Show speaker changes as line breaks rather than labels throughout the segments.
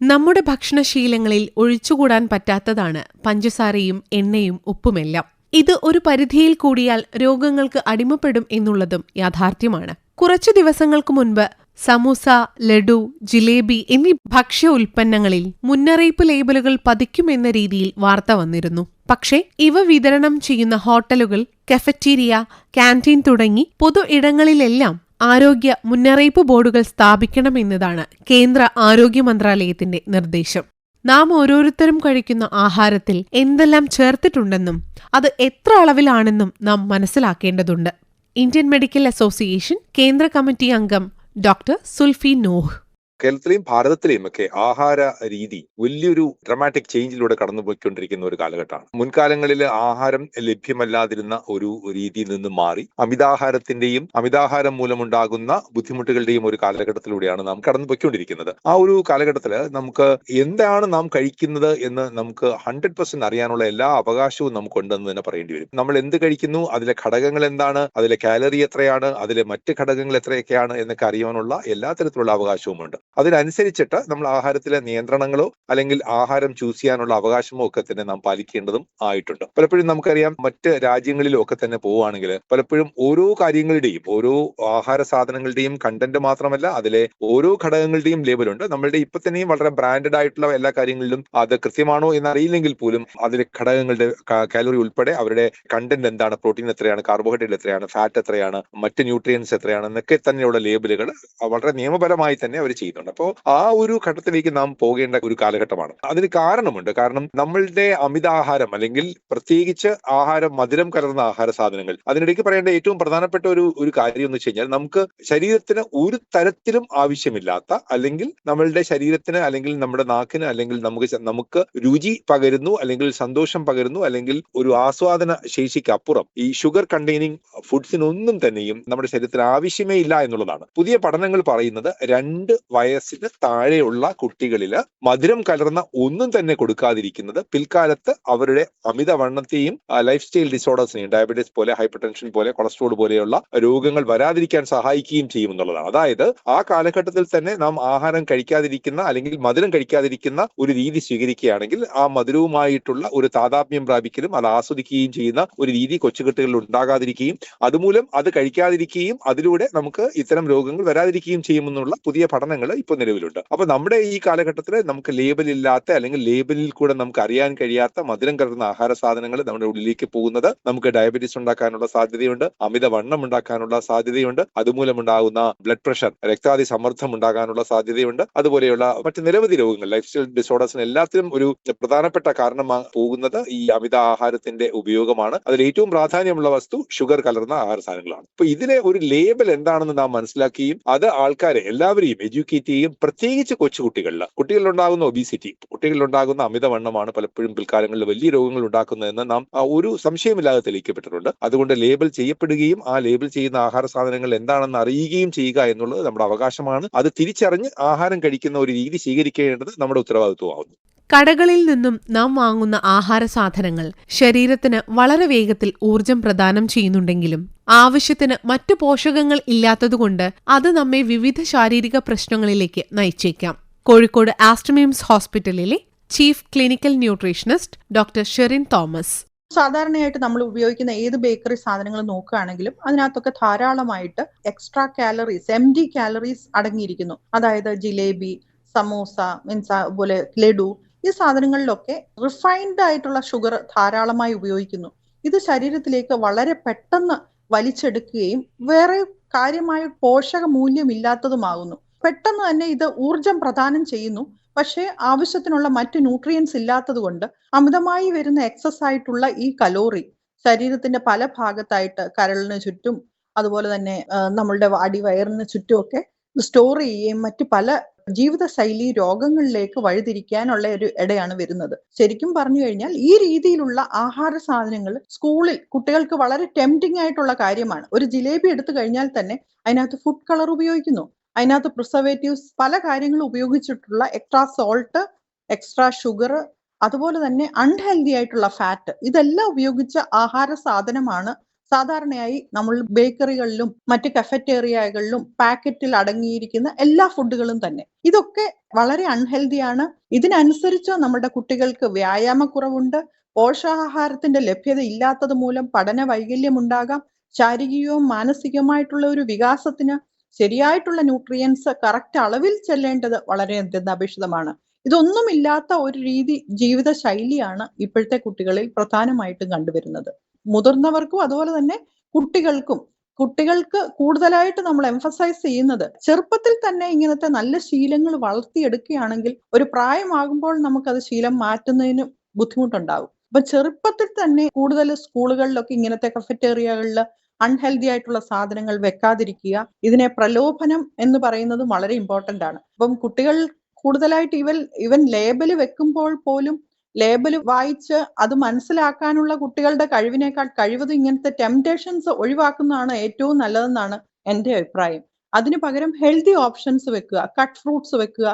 നമ്മുടെ ഭക്ഷണശീലങ്ങളിൽ ഒഴിച്ചുകൂടാൻ പറ്റാത്തതാണ് പഞ്ചസാരയും എണ്ണയും ഉപ്പുമെല്ലാം. ഇത് ഒരു പരിധിയിൽ കൂടിയാൽ രോഗങ്ങൾക്ക് അടിമപ്പെടും എന്നുള്ളതും യാഥാർത്ഥ്യമാണ്. കുറച്ചു ദിവസങ്ങൾക്ക് മുൻപ് സമൂസ ലഡു ജിലേബി എന്നീ ഭക്ഷ്യ ഉൽപ്പന്നങ്ങളിൽ മുന്നറിയിപ്പ് ലേബലുകൾ പതിക്കുമെന്ന രീതിയിൽ വാർത്ത വന്നിരുന്നു. പക്ഷേ ഇവ വിതരണം ചെയ്യുന്ന ഹോട്ടലുകൾ കഫറ്റീരിയ കാന്റീൻ തുടങ്ങി പൊതു ഇടങ്ങളിലെല്ലാം ആരോഗ്യ മുന്നറിയിപ്പ് ബോർഡുകൾ സ്ഥാപിക്കണമെന്നതാണ് കേന്ദ്ര ആരോഗ്യ മന്ത്രാലയത്തിന്റെ നിർദ്ദേശം. നാം ഓരോരുത്തരും കഴിക്കുന്ന ആഹാരത്തിൽ എന്തെല്ലാം ചേർത്തിട്ടുണ്ടെന്നും അത് എത്ര അളവിലാണെന്നും നാം മനസ്സിലാക്കേണ്ടതുണ്ട്. ഇന്ത്യൻ മെഡിക്കൽ അസോസിയേഷൻ കേന്ദ്ര കമ്മിറ്റി അംഗം ഡോക്ടർ സുൽഫി നോഹ്.
കേരളത്തിലെയും ഭാരതത്തിലെയും ഒക്കെ ആഹാര രീതി വലിയൊരു ഡ്രമാറ്റിക് ചേഞ്ചിലൂടെ കടന്നുപോയിക്കൊണ്ടിരിക്കുന്ന ഒരു കാലഘട്ടമാണ്. മുൻകാലങ്ങളിൽ ആഹാരം ലഭ്യമല്ലാതിരുന്ന ഒരു രീതിയിൽ നിന്ന് മാറി അമിതാഹാരത്തിന്റെയും അമിതാഹാരം മൂലമുണ്ടാകുന്ന ബുദ്ധിമുട്ടുകളുടെയും ഒരു കാലഘട്ടത്തിലൂടെയാണ് നാം കടന്നുപോയിക്കൊണ്ടിരിക്കുന്നത്. ആ ഒരു കാലഘട്ടത്തിൽ നമുക്ക് എന്താണ് നാം കഴിക്കുന്നത് എന്ന് നമുക്ക് ഹൺഡ്രഡ് പെർസെന്റ് അറിയാനുള്ള എല്ലാ അവകാശവും നമുക്കുണ്ടെന്ന് തന്നെ പറയേണ്ടി വരും. നമ്മൾ എന്ത് കഴിക്കുന്നു അതിലെ ഘടകങ്ങൾ എന്താണ് അതിലെ കാലറി എത്രയാണ് അതിലെ മറ്റ് ഘടകങ്ങൾ എത്രയൊക്കെയാണ് എന്നൊക്കെ അറിയാനുള്ള എല്ലാ തരത്തിലുള്ള അവകാശവുമുണ്ട്. അതിനനുസരിച്ചിട്ട് നമ്മൾ ആഹാരത്തിലെ നിയന്ത്രണങ്ങളോ അല്ലെങ്കിൽ ആഹാരം ചൂസ് ചെയ്യാനുള്ള അവകാശമോ ഒക്കെ തന്നെ നാം പാലിക്കേണ്ടതും ആയിട്ടുണ്ട്. പലപ്പോഴും നമുക്കറിയാം മറ്റ് രാജ്യങ്ങളിലും ഒക്കെ തന്നെ പോവുകയാണെങ്കിൽ പലപ്പോഴും ഓരോ കാര്യങ്ങളുടെയും ഓരോ ആഹാര സാധനങ്ങളുടെയും കണ്ടന്റ് മാത്രമല്ല അതിലെ ഓരോ ഘടകങ്ങളുടെയും ലേബലുണ്ട് നമ്മളുടെ ഇപ്പൊ തന്നെയും വളരെ ബ്രാൻഡഡ് ആയിട്ടുള്ള എല്ലാ കാര്യങ്ങളിലും അത് കൃത്യമാണോ എന്ന് അറിയില്ലെങ്കിൽ പോലും അതിലെ ഘടകങ്ങളുടെ കാലറി ഉൾപ്പെടെ അവരുടെ കണ്ടന്റ് എന്താണ് പ്രോട്ടീൻ എത്രയാണ് കാർബോഹൈഡ്രേറ്റ് എത്രയാണ് ഫാറ്റ് എത്രയാണ് മറ്റ് ന്യൂട്രിയൻസ് എത്രയാണ് എന്നൊക്കെ തന്നെയുള്ള ലേബലുകൾ വളരെ നിയമപരമായി തന്നെ അവർ ചെയ്യുന്നുണ്ട് അപ്പോൾ ആ ഒരു ഘട്ടത്തിലേക്ക് നാം പോകേണ്ട ഒരു കാലഘട്ടമാണ്. അതിന് കാരണമുണ്ട്. കാരണം നമ്മളുടെ അമിതാഹാരം അല്ലെങ്കിൽ പ്രത്യേകിച്ച് ആഹാരം മധുരം കലർന്ന ആഹാര സാധനങ്ങൾ അതിനിടയ്ക്ക് പറയേണ്ട ഏറ്റവും പ്രധാനപ്പെട്ട ഒരു ഒരു കാര്യം എന്ന് വെച്ച് കഴിഞ്ഞാൽ നമുക്ക് ശരീരത്തിന് ഒരു തരത്തിലും ആവശ്യമില്ലാത്ത അല്ലെങ്കിൽ നമ്മളുടെ ശരീരത്തിന് അല്ലെങ്കിൽ നമ്മുടെ നാക്കിന് അല്ലെങ്കിൽ നമുക്ക് നമുക്ക് രുചി പകരുന്നു അല്ലെങ്കിൽ സന്തോഷം പകരുന്നു അല്ലെങ്കിൽ ഒരു ആസ്വാദന ശേഷിക്ക് അപ്പുറം ഈ ഷുഗർ കണ്ടെയ്നിങ് ഫുഡ്സിനൊന്നും തന്നെയും നമ്മുടെ ശരീരത്തിന് ആവശ്യമേ ഇല്ല എന്നുള്ളതാണ്. പുതിയ പഠനങ്ങൾ പറയുന്നത് രണ്ട് വയസ്സിന് താഴെയുള്ള കുട്ടികളിൽ മധുരം കലർന്ന ഒന്നും തന്നെ കൊടുക്കാതിരിക്കുന്നത് പിൽക്കാലത്ത് അവരുടെ അമിതവണ്ണത്തെയും ലൈഫ് സ്റ്റൈൽ ഡിസോർഡേഴ്സിനെയും ഡയബറ്റീസ് പോലെ ഹൈപ്പർ ടെൻഷൻ പോലെ കൊളസ്ട്രോൾ പോലെയുള്ള രോഗങ്ങൾ വരാതിരിക്കാൻ സഹായിക്കുകയും ചെയ്യും എന്നുള്ളതാണ്. അതായത് ആ കാലഘട്ടത്തിൽ തന്നെ നാം ആഹാരം കഴിക്കാതിരിക്കുന്ന അല്ലെങ്കിൽ മധുരം കഴിക്കാതിരിക്കുന്ന ഒരു രീതി സ്വീകരിക്കുകയാണെങ്കിൽ ആ മധുരവുമായിട്ടുള്ള ഒരു താതാത്മ്യം പ്രാപിക്കലും അത് ആസ്വദിക്കുകയും ചെയ്യുന്ന ഒരു രീതി കൊച്ചുകെട്ടുകളിൽ ഉണ്ടാകാതിരിക്കുകയും അതുമൂലം അത് കഴിക്കാതിരിക്കുകയും അതിലൂടെ നമുക്ക് ഇത്തരം രോഗങ്ങൾ വരാതിരിക്കുകയും ചെയ്യുമെന്നുള്ള പുതിയ പഠനങ്ങൾ ഇപ്പോൾ നിലവിലുണ്ട്. അപ്പൊ നമ്മുടെ ഈ കാലഘട്ടത്തിൽ നമുക്ക് ലേബൽ ഇല്ലാത്ത അല്ലെങ്കിൽ ലേബലിൽ കൂടെ നമുക്ക് അറിയാൻ കഴിയാത്ത മധുരം കലർന്ന ആഹാര സാധനങ്ങൾ നമ്മുടെ ഉള്ളിലേക്ക് പോകുന്നത് നമുക്ക് ഡയബറ്റീസ് ഉണ്ടാക്കാനുള്ള സാധ്യതയുണ്ട്. അമിതവണ്ണം ഉണ്ടാക്കാനുള്ള സാധ്യതയുണ്ട്. അതുമൂലം ഉണ്ടാകുന്ന ബ്ലഡ് പ്രഷർ രക്താതി സമ്മർദ്ദം ഉണ്ടാകാനുള്ള സാധ്യതയുണ്ട്. അതുപോലെയുള്ള മറ്റ് നിരവധി രോഗങ്ങൾ ലൈഫ് സ്റ്റൈൽ ഡിസോർഡേഴ്സിന് എല്ലാത്തിനും ഒരു പ്രധാനപ്പെട്ട കാരണം പോകുന്നത് ഈ അമിത ആഹാരത്തിന്റെ ഉപയോഗമാണ്. അതിൽ ഏറ്റവും പ്രാധാന്യമുള്ള വസ്തു ഷുഗർ കലർന്ന ആഹാര സാധനങ്ങളാണ്. അപ്പൊ ഇതിലെ ഒരു ലേബൽ എന്താണെന്ന് നാം മനസ്സിലാക്കുകയും അത് ആൾക്കാരെ എല്ലാവരെയും എഡ്യൂക്കേറ്റ് ചെയ്യും പ്രത്യേകിച്ച് കൊച്ചുകുട്ടികളിൽ കുട്ടികളിലുണ്ടാകുന്ന ഒബീസിറ്റി കുട്ടികളിലുണ്ടാകുന്ന അമിതവണ്ണമാണ് പലപ്പോഴും പിൽക്കാലങ്ങളിൽ വലിയ രോഗങ്ങൾ ഉണ്ടാക്കുന്നതെന്ന് നാം ഒരു സംശയമില്ലാതെ തെളിയിക്കപ്പെട്ടിട്ടുണ്ട്. അതുകൊണ്ട് ലേബൽ ചെയ്യപ്പെടുകയും ആ ലേബൽ ചെയ്യുന്ന ആഹാര സാധനങ്ങൾ എന്താണെന്ന് അറിയുകയും ചെയ്യുക എന്നുള്ളത് നമ്മുടെ അവകാശമാണ്. അത് തിരിച്ചറിഞ്ഞ് ആഹാരം കഴിക്കുന്ന ഒരു രീതി സ്വീകരിക്കേണ്ടത് നമ്മുടെ ഉത്തരവാദിത്വമാകുന്നു.
കടകളിൽ നിന്നും നാം വാങ്ങുന്ന ആഹാര സാധനങ്ങൾ ശരീരത്തിന് വളരെ വേഗത്തിൽ ഊർജം പ്രദാനം ചെയ്യുന്നുണ്ടെങ്കിലും ആവശ്യത്തിന് മറ്റു പോഷകങ്ങൾ ഇല്ലാത്തതുകൊണ്ട് അത് നമ്മെ വിവിധ ശാരീരിക പ്രശ്നങ്ങളിലേക്ക് നയിച്ചേക്കാം. കോഴിക്കോട് ആസ്ട്രമിംസ് ഹോസ്പിറ്റലിലെ chief clinical nutritionist doctor Sherin Thomas.
സാധാരണയായിട്ട് നമ്മൾ ഉപയോഗിക്കുന്ന ഏത് ബേക്കറി സാധനങ്ങൾ നോക്കുകയാണെങ്കിലും അതിനകത്തൊക്കെ ധാരാളമായിട്ട് extra calories M D calories അടങ്ങിയിരിക്കുന്നു. അതായത് ജിലേബി സമോസ മീൻസ് പോലെ ലഡു ഈ സാധനങ്ങളിലൊക്കെ റിഫൈൻഡ് ആയിട്ടുള്ള ഷുഗർ ധാരാളമായി ഉപയോഗിക്കുന്നു. ഇത് ശരീരത്തിലേക്ക് വളരെ പെട്ടെന്ന് വലിച്ചെടുക്കുകയും വേറെ കാര്യമായ പോഷക മൂല്യമില്ലാത്തതുമാകുന്നു. പെട്ടെന്ന് തന്നെ ഇത് ഊർജം പ്രദാനം ചെയ്യുന്നു. പക്ഷേ ആവശ്യത്തിനുള്ള മറ്റ് ന്യൂട്രിയൻസ് ഇല്ലാത്തതുകൊണ്ട് അമിതമായി വരുന്ന എക്സസ് ആയിട്ടുള്ള ഈ കലോറി ശരീരത്തിന്റെ പല ഭാഗത്തായിട്ട് കരളിന് ചുറ്റും അതുപോലെ തന്നെ നമ്മളുടെ അടിവയറിന് ചുറ്റുമൊക്കെ സ്റ്റോർ ചെയ്യുകയും മറ്റു പല ജീവിതശൈലി രോഗങ്ങളിലേക്ക് വഴിതിരിക്കാനുള്ള ഒരു ഇടയാണ് വരുന്നത്. ശരിക്കും പറഞ്ഞു കഴിഞ്ഞാൽ ഈ രീതിയിലുള്ള ആഹാര സാധനങ്ങൾ സ്കൂളിൽ കുട്ടികൾക്ക് വളരെ ടെംപ്റ്റിംഗ് ആയിട്ടുള്ള കാര്യമാണ്. ഒരു ജിലേബി എടുത്തു കഴിഞ്ഞാൽ തന്നെ അതിനകത്ത് ഫുഡ് കളർ ഉപയോഗിക്കുന്നു. അതിനകത്ത് പ്രിസർവേറ്റീവ്സ് പല കാര്യങ്ങളും ഉപയോഗിച്ചിട്ടുള്ള എക്സ്ട്രാ സോൾട്ട് എക്സ്ട്രാ ഷുഗർ അതുപോലെ തന്നെ അൺഹെൽതി ആയിട്ടുള്ള ഫാറ്റ് ഇതെല്ലാം ഉപയോഗിച്ച ആഹാര സാധനമാണ് സാധാരണയായി നമ്മൾ ബേക്കറികളിലും മറ്റ് കഫറ്റേറിയകളിലും പാക്കറ്റിൽ അടങ്ങിയിരിക്കുന്ന എല്ലാ ഫുഡുകളും തന്നെ. ഇതൊക്കെ വളരെ അൺഹെൽത്തിയാണ് ഇതിനനുസരിച്ച് നമ്മുടെ കുട്ടികൾക്ക് വ്യായാമക്കുറവുണ്ട്. പോഷകാഹാരത്തിന്റെ ലഭ്യത ഇല്ലാത്തത് മൂലം പഠന വൈകല്യം ഉണ്ടാകാം ശാരീരികവും മാനസികവുമായിട്ടുള്ള ഒരു വികാസത്തിന് ശരിയായിട്ടുള്ള ന്യൂട്രിയൻസ് കറക്റ്റ് അളവിൽ ചെല്ലേണ്ടത് വളരെ അത്യന്താപേക്ഷിതമാണ് ഇതൊന്നുമില്ലാത്ത ഒരു രീതി ജീവിത ശൈലിയാണ് ഇപ്പോഴത്തെ കുട്ടികളിൽ പ്രധാനമായിട്ടും കണ്ടുവരുന്നത്. മുതിർന്നവർക്കും അതുപോലെ തന്നെ കുട്ടികൾക്കും. കുട്ടികൾക്ക് കൂടുതലായിട്ട് നമ്മൾ എംഫസൈസ് ചെയ്യുന്നത് ചെറുപ്പത്തിൽ തന്നെ ഇങ്ങനത്തെ നല്ല ശീലങ്ങൾ വളർത്തിയെടുക്കുകയാണെങ്കിൽ ഒരു പ്രായമാകുമ്പോൾ നമുക്കത് ശീലം മാറ്റുന്നതിന് ബുദ്ധിമുട്ടുണ്ടാകും. അപ്പൊ ചെറുപ്പത്തിൽ തന്നെ കൂടുതൽ സ്കൂളുകളിലൊക്കെ ഇങ്ങനത്തെ കഫറ്റേറിയകളിൽ അൺഹെൽതി ആയിട്ടുള്ള സാധനങ്ങൾ വെക്കാതിരിക്കുക ഇതിനെ പ്രലോഭനം എന്ന് പറയുന്നത് വളരെ ഇമ്പോർട്ടന്റ് ആണ്. അപ്പം കുട്ടികൾ കൂടുതലായിട്ട് ഇവൻ ഇവൻ ലേബൽ വെക്കുമ്പോൾ പോലും ലേബൽ വായിച്ച് അത് മനസ്സിലാക്കാനുള്ള കുട്ടികളുടെ കഴിവിനേക്കാൾ കഴിവതും ഇങ്ങനത്തെ ടെംപ്ടേഷൻസ് ഒഴിവാക്കുന്നതാണ് ഏറ്റവും നല്ലതെന്നാണ് എന്റെ അഭിപ്രായം. അതിന് പകരം ഹെൽത്തി ഓപ്ഷൻസ് വെക്കുക കട്ട് ഫ്രൂട്ട്സ് വെക്കുക.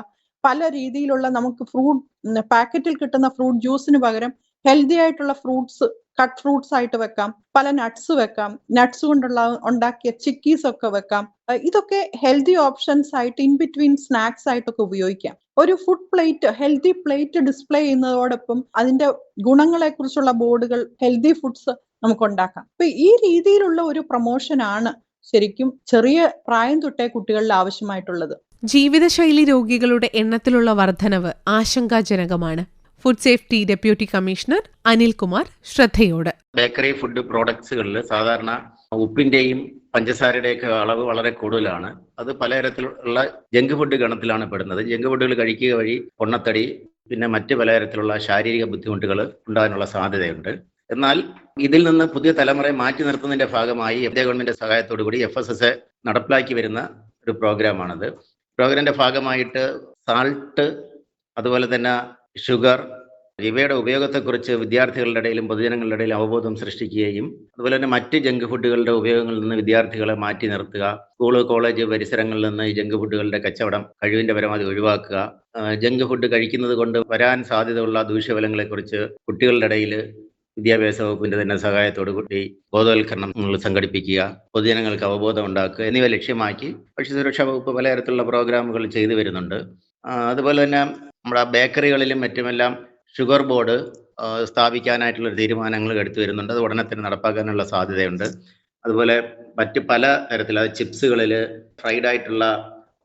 പല രീതിയിലുള്ള നമുക്ക് ഫ്രൂട്ട് പാക്കറ്റിൽ കിട്ടുന്ന ഫ്രൂട്ട് ജ്യൂസിന് പകരം ഹെൽത്തി ആയിട്ടുള്ള ഫ്രൂട്ട്സ് കട്ട് ഫ്രൂട്ട്സ് ആയിട്ട് വെക്കാം. പല നട്ട്സ് വെക്കാം. നട്ട്സ് കൊണ്ടുള്ള ഉണ്ടാക്കിയ ചിക്കീസ് ഒക്കെ വെക്കാം. ഇതൊക്കെ ഹെൽത്തി ഓപ്ഷൻസ് ആയിട്ട് ഇൻ ബിറ്റ്വീൻ സ്നാക്സ് ആയിട്ടൊക്കെ ഉപയോഗിക്കാം. ഒരു food plate healthy plate display ചെയ്യുന്നതോടൊപ്പം അതിന്റെ ഗുണങ്ങളെ കുറിച്ചുള്ള ബോർഡുകൾ ഹെൽത്തി ഫുഡ്സ് നമുക്ക് ഉണ്ടാക്കാം. അപ്പൊ ഈ രീതിയിലുള്ള ഒരു പ്രൊമോഷൻ ആണ് ശരിക്കും ചെറിയ പ്രായം തൊട്ടേ കുട്ടികളിൽ ആവശ്യമായിട്ടുള്ളത്.
ജീവിതശൈലി രോഗികളുടെ എണ്ണത്തിലുള്ള വർധനവ് ആശങ്കാജനകമാണ്. Food safety deputy commissioner Anilkumar ശ്രദ്ധയോട്.
Bakery food പ്രോഡക്ട്സുകളിൽ സാധാരണ ഉപ്പിന്റെയും പഞ്ചസാരയുടെയൊക്കെ അളവ് വളരെ കൂടുതലാണ്. അത് പലതരത്തിലുള്ള ജങ്ക് ഫുഡ് ഗണത്തിലാണ് പെടുന്നത്. ജങ്ക് ഫുഡുകൾ കഴിക്കുക വഴി പൊണ്ണത്തടി പിന്നെ മറ്റ് പലതരത്തിലുള്ള ശാരീരിക ബുദ്ധിമുട്ടുകൾ ഉണ്ടാകാനുള്ള സാധ്യതയുണ്ട്. എന്നാൽ ഇതിൽ നിന്ന് പുതിയ തലമുറയെ മാറ്റി നിർത്തുന്നതിന്റെ ഭാഗമായി എഫ് ഗവൺമെന്റ് സഹായത്തോടു കൂടി എഫ് എസ് എസ് നടപ്പിലാക്കി വരുന്ന ഒരു പ്രോഗ്രാമാണത് പ്രോഗ്രാമിന്റെ ഭാഗമായിട്ട് സാൾട്ട് അതുപോലെ തന്നെ ഷുഗർ ഇവയുടെ ഉപയോഗത്തെക്കുറിച്ച് വിദ്യാർത്ഥികളുടെ ഇടയിലും പൊതുജനങ്ങളുടെ ഇടയിലും അവബോധം സൃഷ്ടിക്കുകയും അതുപോലെ തന്നെ മറ്റ് ജങ്ക് ഫുഡുകളുടെ ഉപയോഗങ്ങളിൽ നിന്ന് വിദ്യാർത്ഥികളെ മാറ്റി നിർത്തുക സ്കൂൾ കോളേജ് പരിസരങ്ങളിൽ നിന്ന് ഈ ജങ്ക് ഫുഡുകളുടെ കച്ചവടം കഴിവിന്റെ പരമാവധി ഒഴിവാക്കുക ജങ്ക് ഫുഡ് കഴിക്കുന്നത് കൊണ്ട് വരാൻ സാധ്യതയുള്ള ദൂഷ്യഫലങ്ങളെക്കുറിച്ച് കുട്ടികളുടെ ഇടയിൽ വിദ്യാഭ്യാസ വകുപ്പിന്റെ തന്നെ സഹായത്തോടു കൂടി ബോധവൽക്കരണങ്ങൾ സംഘടിപ്പിക്കുക പൊതുജനങ്ങൾക്ക് അവബോധം ഉണ്ടാക്കുക എന്നിവ ലക്ഷ്യമാക്കി ഭക്ഷ്യസുരക്ഷാ വകുപ്പ് പലതരത്തിലുള്ള പ്രോഗ്രാമുകൾ ചെയ്തു വരുന്നുണ്ട്. അതുപോലെ തന്നെ നമ്മുടെ ബേക്കറികളിലും മറ്റുമെല്ലാം ഷുഗർ ബോർഡ് സ്ഥാപിക്കാനായിട്ടുള്ള തീരുമാനങ്ങൾ എടുത്തു വരുന്നുണ്ട്. അത് ഉടനെ തന്നെ നടപ്പാക്കാനുള്ള സാധ്യതയുണ്ട്. അതുപോലെ മറ്റ് പല തരത്തിൽ അത് ചിപ്സുകളിൽ ഫ്രൈഡ് ആയിട്ടുള്ള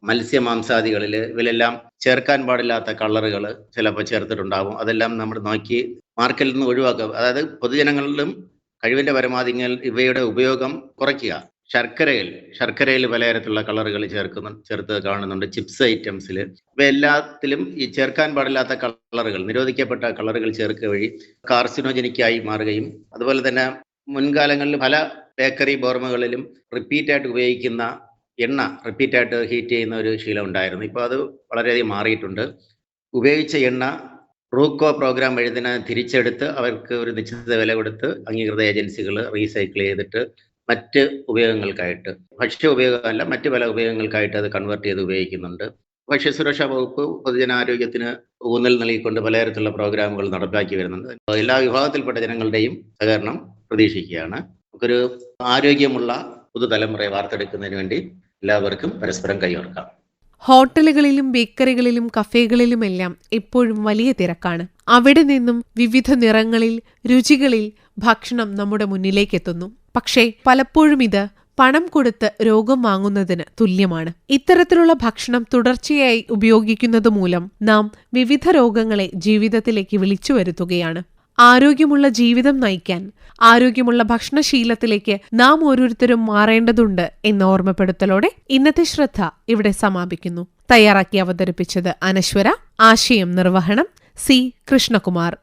മത്സ്യമാംസാദികളിൽ ഇവയിലെല്ലാം ചേർക്കാൻ പാടില്ലാത്ത കളറുകൾ ചിലപ്പോൾ ചേർത്തിട്ടുണ്ടാകും. അതെല്ലാം നമ്മൾ നോക്കി മാർക്കറ്റിൽ നിന്ന് ഒഴിവാക്കുക. അതായത് പൊതുജനങ്ങളിലും കഴിവിന്റെ പരമാവധി ഇവയുടെ ഉപയോഗം കുറയ്ക്കുക. ശർക്കരയിൽ ശർക്കരയിൽ പലതരത്തിലുള്ള കളറുകൾ ചേർക്കുന്നു ചേർത്ത് കാണുന്നുണ്ട്. ചിപ്സ് ഐറ്റംസിൽ. ഇവ എല്ലാത്തിലും ഈ ചേർക്കാൻ പാടില്ലാത്ത കളറുകൾ നിരോധിക്കപ്പെട്ട കളറുകൾ ചേർക്കുക വഴി കാർസിനോജനിക്കായി മാറുകയും അതുപോലെ തന്നെ മുൻകാലങ്ങളിൽ പല ബേക്കറി ബോർമകളിലും റിപ്പീറ്റ് ആയിട്ട് ഉപയോഗിക്കുന്ന എണ്ണ റിപ്പീറ്റ് ആയിട്ട് ഹീറ്റ് ചെയ്യുന്ന ഒരു ശീലം ഉണ്ടായിരുന്നു. ഇപ്പോൾ അത് വളരെയധികം മാറിയിട്ടുണ്ട്. ഉപയോഗിച്ച എണ്ണ റൂക്കോ പ്രോഗ്രാം വഴി തന്നെ തിരിച്ചെടുത്ത് അവർക്ക് ഒരു നിശ്ചിത വില കൊടുത്ത് അംഗീകൃത ഏജൻസികൾ റീസൈക്കിൾ ചെയ്തിട്ട് മറ്റ് ഉപയോഗങ്ങൾക്കായിട്ട് ഭക്ഷ്യ ഉപയോഗമല്ല മറ്റ് പല ഉപയോഗങ്ങൾക്കായിട്ട് അത് കൺവേർട്ട് ചെയ്ത് ഉപയോഗിക്കുന്നുണ്ട്. ഭക്ഷ്യസുരക്ഷാ വകുപ്പ് പൊതുജനാരോഗ്യത്തിന് ഊന്നൽ നൽകിക്കൊണ്ട് പലതരത്തിലുള്ള പ്രോഗ്രാമുകൾ നടപ്പാക്കി വരുന്നുണ്ട്. എല്ലാ വിഭാഗത്തിൽപ്പെട്ട ജനങ്ങളുടെയും സഹകരണം പ്രതീക്ഷിക്കുകയാണ്. നമുക്കൊരു ആരോഗ്യമുള്ള പുതുതലമുറയെ വാർത്തെടുക്കുന്നതിന് വേണ്ടി എല്ലാവർക്കും പരസ്പരം കൈയോർക്കാം
ഹോട്ടലുകളിലും ബേക്കറികളിലും കഫേകളിലുമെല്ലാം എപ്പോഴും വലിയ തിരക്കാണ്. അവിടെ നിന്നും വിവിധ നിറങ്ങളിൽ രുചികളിൽ ഭക്ഷണം നമ്മുടെ മുന്നിലേക്കെത്തുന്നു. പക്ഷേ പലപ്പോഴും ഇത് പണം കൊടുത്ത് രോഗം വാങ്ങുന്നതിന് തുല്യമാണ്. ഇത്തരത്തിലുള്ള ഭക്ഷണം തുടർച്ചയായി ഉപയോഗിക്കുന്നത് മൂലം നാം വിവിധ രോഗങ്ങളെ ജീവിതത്തിലേക്ക് വിളിച്ചു വരുത്തുകയാണ്. ആരോഗ്യമുള്ള ജീവിതം നയിക്കാൻ ആരോഗ്യമുള്ള ഭക്ഷണശീലത്തിലേക്ക് നാം ഓരോരുത്തരും മാറേണ്ടതുണ്ട് എന്ന ഓർമ്മപ്പെടുത്തലോടെ ഇന്നത്തെ ശ്രദ്ധ ഇവിടെ സമാപിക്കുന്നു. തയ്യാറാക്കി അവതരിപ്പിച്ചത് അനശ്വര ആശയം നിർവഹണം സി കൃഷ്ണകുമാർ.